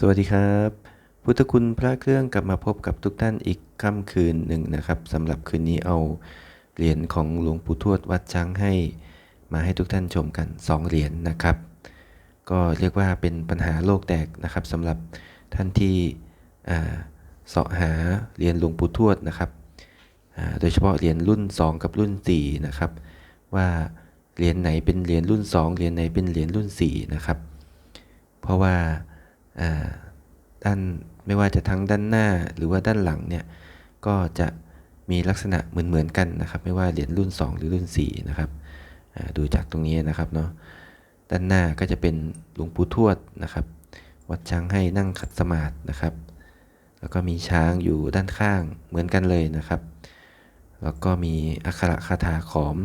สวัสดีครับ พุทธคุณพระเครื่องกลับมาพบกับทุกท่านอีกค่ำคืนหนึ่งนะครับสำหรับคืนนี้เอาเหรียญของหลวงปู่ทวดวัดช้างให้ มาให้ทุกท่านชมกัน 2 เหรียญนนะครับ ก็เรียกว่าเป็นปัญหาโลกแตกนะครับสำหรับท่านที่เสาะหาเหรียญหลวงปู่ทวดนะครับโดยเฉพาะเหรียญรุ่น 2 กับรุ่น4นะครับว่าเหรียญไหนเป็นเหรียญรุ่น 2เหรียญไหนเป็นเหรียญรุ่น4นะครับเพราะว่า ด้านไม่ว่าจะทั้งด้านหน้าหรือว่าด้านหลังเนี่ยก็จะมีลักษณะเหมือนเหมือนๆกันนะครับ ไม่ว่าเหรียญรุ่น 2 หรือรุ่น4นะครับดูจากตรงนี้นะครับเนาะด้านหน้าก็จะเป็นหลวงปู่ทวดนะครับ วัดช้างให้นั่งขัดสมาธินะครับ แล้วก็มีช้างอยู่ด้านข้างเหมือนกันเลยนะครับ แล้วก็มีอักขระคาถาขอม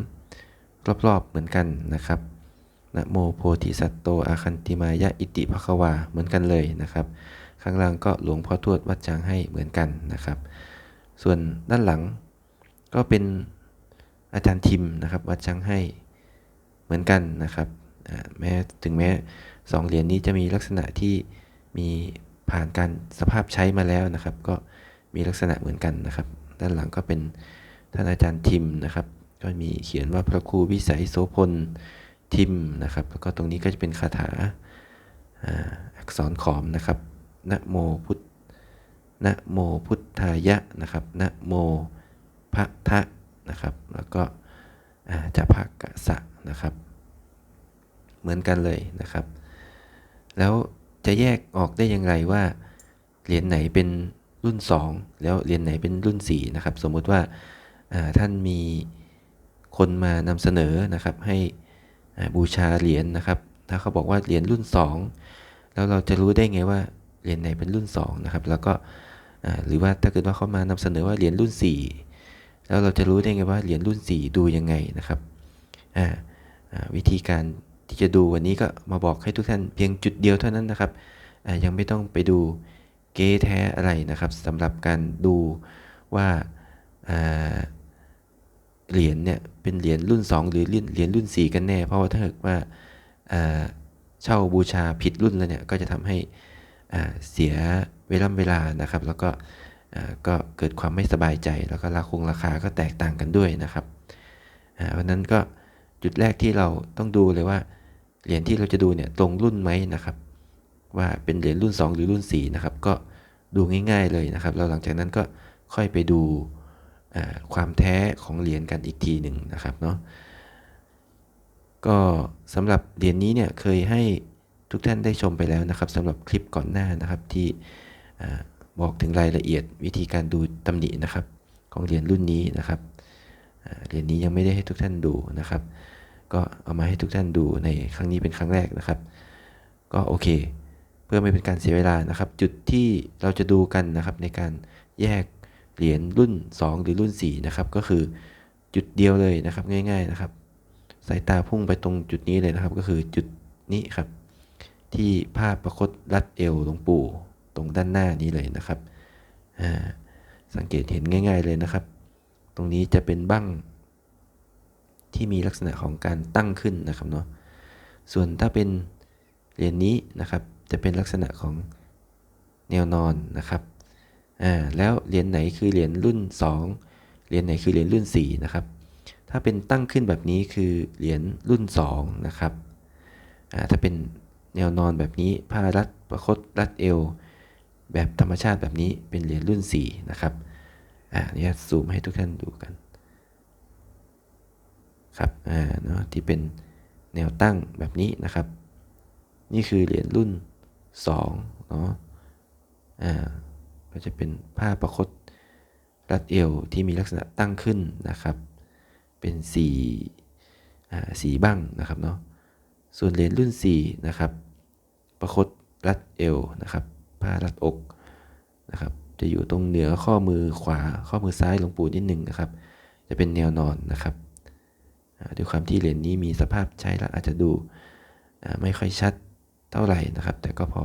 รอบๆเหมือนกันนะครับ นะโมโพธิสัตโตอาคันติมายะอิติภควาเหมือนกันเลยนะครับ ข้างล่างก็หลวงพ่อทวดวัดจางให้เหมือนกันนะครับ ส่วนด้านหลังก็เป็นอาจารย์ทิมนะครับวัดจางให้เหมือนกันนะครับแม้ถึงแม้สองเหรียญนี้จะมีลักษณะที่มีผ่านการสภาพใช้มาแล้วนะครับ ก็มีลักษณะเหมือนกันนะครับ ด้านหลังก็เป็นท่านอาจารย์ทิมนะครับ ก็มีเขียนว่าพระครูวิสัยโสพล ทิมนะครับ แล้วก็ตรงนี้ก็จะเป็นคาถาอักษรขอมนะครับ นะโมพุทธนะโมพุทธายะนะครับ นะโมพระทะนะครับ แล้วก็จะพักกะสะนะครับ เหมือนกันเลยนะครับ แล้วจะแยกออกได้อย่างไรว่าเหรียญไหนเป็นรุ่น 2 แล้วเหรียญไหนเป็นรุ่น4นะครับ สมมุติว่าท่านมีคนมานำเสนอนะครับให้ บูชาเหรียญนะครับ ถ้าเขาบอกว่าเหรียญรุ่น 2 แล้วเราจะรู้ได้ไงว่าเหรียญไหนเป็นรุ่น2นะครับ แล้วก็หรือว่าถ้าเกิดว่าเขามานำเสนอว่าเหรียญรุ่น 4 แล้วเราจะรู้ได้ไงว่าเหรียญรุ่น 4 ดูยังไงนะครับวิธีการที่จะดูวันนี้ก็มาบอกให้ทุกท่านเพียงจุดเดียวเท่านั้นนะครับยังไม่ต้องไปดูเก๊แท้อะไรนะครับสำหรับการดูว่า เหรียญเนี่ยเป็นเหรียญรุ่น 2 หรือเหรียญเหรียญรุ่น 4 กันแน่ เพราะว่าถ้าเกิดว่าเช่าบูชาผิดรุ่นแล้วเนี่ยก็จะทำให้เสียเวลาเวลานะครับ แล้วก็ก็เกิดความไม่สบายใจ แล้วก็ราคงราคาก็แตกต่างกันด้วยนะครับเพราะนั้นก็จุดแรกที่เราต้องดูเลยว่าเหรียญที่เราจะดูเนี่ยตรงรุ่นไหมนะครับ ว่าเป็นเหรียญรุ่น 2 หรือรุ่น4นะครับก็ดูง่าย ๆเลยนะครับแล้วหลังจากนั้นก็ค่อยไปดู ความแท้ของเหรียญกันอีกทีหนึ่งนะครับเนาะก็สำหรับเหรียญนี้เนี่ยเคยให้ทุกท่านได้ชมไปแล้วนะครับสำหรับคลิปก่อนหน้านะครับที่บอกถึงรายละเอียดวิธีการดูตำหนินะครับของเหรียญรุ่นนี้นะครับเหรียญนี้ยังไม่ได้ให้ทุกท่านดูนะครับ ก็เอามาให้ทุกท่านดูในครั้งนี้เป็นครั้งแรกนะครับ ก็โอเค เพื่อไม่เป็นการเสียเวลานะครับ จุดที่เราจะดูกันนะครับในการแยก เหรียญรุ่น 2 หรือรุ่น4นะครับก็คือจุดเดียวเลยนะครับง่ายๆนะครับ สายตาพุ่งไปตรงจุดนี้เลยนะครับ ก็คือจุดนี้ครับ ที่ผ้าประคตรัดเอวหลวงปู่ตรงด้านหน้านี้เลยนะครับอ่าสังเกตเห็นง่าย ๆเลยนะครับ ตรงนี้จะเป็นบั้งที่มีลักษณะของการตั้งขึ้นนะครับเนาะส่วนถ้าเป็นเหรียญนี้นะครับ จะเป็นลักษณะของแนวนอนนะครับ อ่าแล้วเหรียญไหนคือเหรียญรุ่น 2 เหรียญไหนคือเหรียญรุ่น4นะครับถ้าเป็นตั้งขึ้นแบบนี้คือเหรียญรุ่น2นะครับอ่าถ้าเป็นแนวนอนแบบนี้ผ้ารัดประคตรัดเอว แบบธรรมชาติแบบนี้เป็นเหรียญรุ่น 4 นะครับอ่าเนี่ยซูมให้ทุกท่านดูกันครับอ่าเนาะที่เป็นแนวตั้งแบบนี้นะครับ นี่คือเหรียญรุ่น2เนาะอ่า ก็จะเป็นผ้าประคตรัดเอวที่มีลักษณะตั้งขึ้นนะครับ เป็นสีอ่าสีบ้างนะครับเนาะส่วนเหรียญรุ่น4นะครับประคตรัดเอวนะครับ ผ้ารัดอกนะครับจะอยู่ตรงเหนือข้อมือขวาข้อมือซ้ายหลวงปู่นิดหนึ่งนะครับ จะเป็นแนวนอนนะครับด้วยความที่เหรียญนี้มีสภาพใช้แล้วอาจจะดูไม่ค่อยชัดเท่าไหร่นะครับ แต่ก็พอ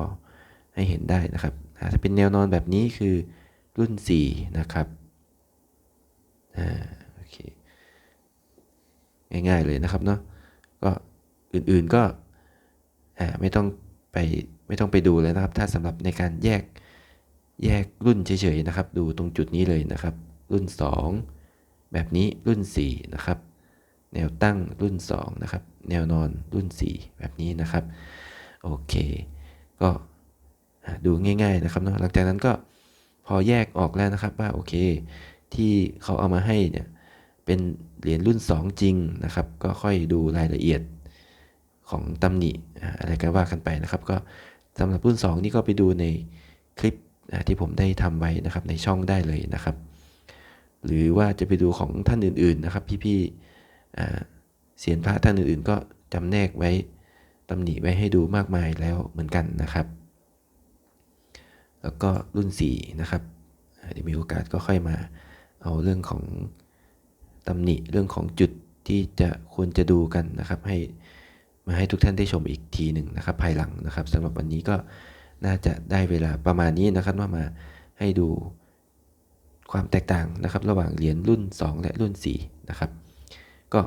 ให้เห็นได้นะครับ ถ้าเป็นแนวนอนแบบนี้คือรุ่น 4 นะครับอ่าโอเคง่ายๆเลยนะครับเนาะก็อื่นๆก็อ่าไม่ต้องไปไม่ต้องไปดูเลยนะครับ ถ้าสำหรับในการแยกแยกรุ่นเฉยๆนะครับ ดูตรงจุดนี้เลยนะครับ รุ่น 2 แบบนี้รุ่น 4 นะครับ แนวตั้งรุ่น 2 นะครับ แนวนอนรุ่น 4 แบบนี้นะครับ โอเค ก็ ดูง่าย ๆนะครับเนาะหลังจากนั้นก็พอแยกออกแล้วนะครับว่าโอเค ที่เขาเอามาให้เนี่ยเป็นเหรียญรุ่น 2 จริงนะครับ ก็ค่อยดูรายละเอียดของตำหนิอะไรก็ว่ากันไปนะครับ ก็สำหรับรุ่น 2 นี่ก็ไปดูในคลิปที่ผมได้ทำไว้นะครับในช่องได้เลยนะครับ หรือว่าจะไปดูของท่านอื่นๆนะครับ พี่ๆเสียนพระท่านอื่นๆ ก็จำแนกไว้ตำหนิไว้ให้ดูมากมายแล้วเหมือนกันนะครับ แล้วก็รุ่น 4 นะครับอ่าเดี๋ยวมีโอกาสก็ค่อยมาเอาเรื่องของตำหนิเรื่องของจุดที่จะควรจะดูกันนะครับ ให้มาให้ทุกท่านได้ชมอีกทีหนึ่งนะครับ ภายหลังนะครับสำหรับวันนี้ก็น่าจะได้เวลาประมาณนี้นะครับว่ามาให้ดูความแตกต่างนะครับ ระหว่างเหรียญรุ่น 2 และรุ่น4นะครับก็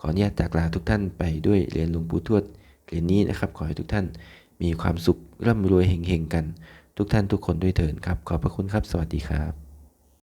ขออนุญาตจากลาทุกท่านไปด้วยเหรียญหลวงปู่ทวดเหรียญนี้นะครับ ขอให้ทุกท่านมีความสุขร่ำรวยเฮงๆกัน ทุกท่านทุกคนด้วยเถิดครับ ขอบพระคุณครับ สวัสดีครับ